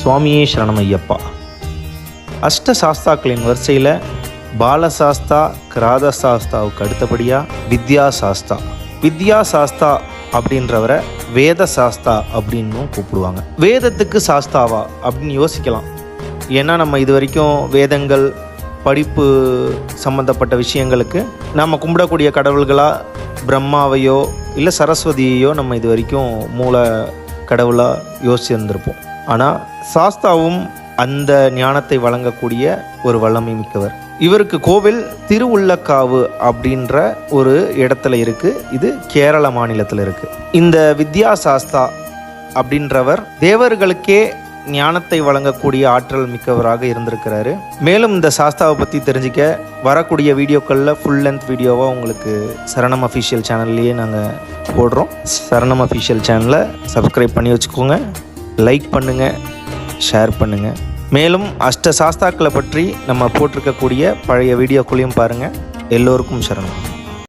சுவாமியே சரணம் ஐயப்பா அஷ்ட சாஸ்தாக்களின் வரிசையில் பாலசாஸ்தா கிராத சாஸ்தாவுக்கு அடுத்தபடியாக வித்யா சாஸ்தா வித்யா சாஸ்தா அப்படின்றவரை வேத சாஸ்தா அப்படின்னும் கூப்பிடுவாங்க. வேதத்துக்கு சாஸ்தாவா அப்படின்னு யோசிக்கலாம். ஏன்னா நம்ம இது வரைக்கும் வேதங்கள் படிப்பு சம்மந்தப்பட்ட விஷயங்களுக்கு நம்ம கும்பிடக்கூடிய கடவுள்களாக பிரம்மாவையோ இல்லை சரஸ்வதியையோ நம்ம இது வரைக்கும் மூல கடவுளாக யோசிச்சிருந்திருப்போம். ஆனால் சாஸ்தாவும் அந்த ஞானத்தை வழங்கக்கூடிய ஒரு வல்லமை மிக்கவர். இவருக்கு கோவில் திருவுள்ளக்காவு அப்படின்ற ஒரு இடத்துல இருக்கு. இது கேரள மாநிலத்தில் இருக்கு. இந்த வித்யா சாஸ்தா அப்படின்றவர் தேவர்களுக்கே ஞானத்தை வழங்கக்கூடிய ஆற்றல் மிக்கவராக இருந்திருக்கிறாரு. மேலும் இந்த சாஸ்தாவை பற்றி தெரிஞ்சுக்க வரக்கூடிய வீடியோக்களில் ஃபுல் லென்த் வீடியோவாக உங்களுக்கு சரணம் அஃபிஷியல் சேனல்லையே நாங்கள் போடுறோம். சரணம் அஃபிஷியல் சேனலை சப்ஸ்கிரைப் பண்ணி வச்சுக்கோங்க. லைக் பண்ணுங்கள் ஷேர் பண்ணுங்கள் மேலும் அஷ்ட சாஸ்தாக்களை பற்றி நம்ம போட்டிருக்கக்கூடிய பழைய வீடியோக்குள்ளேயும் பாருங்கள் எல்லோருக்கும் சரணம்.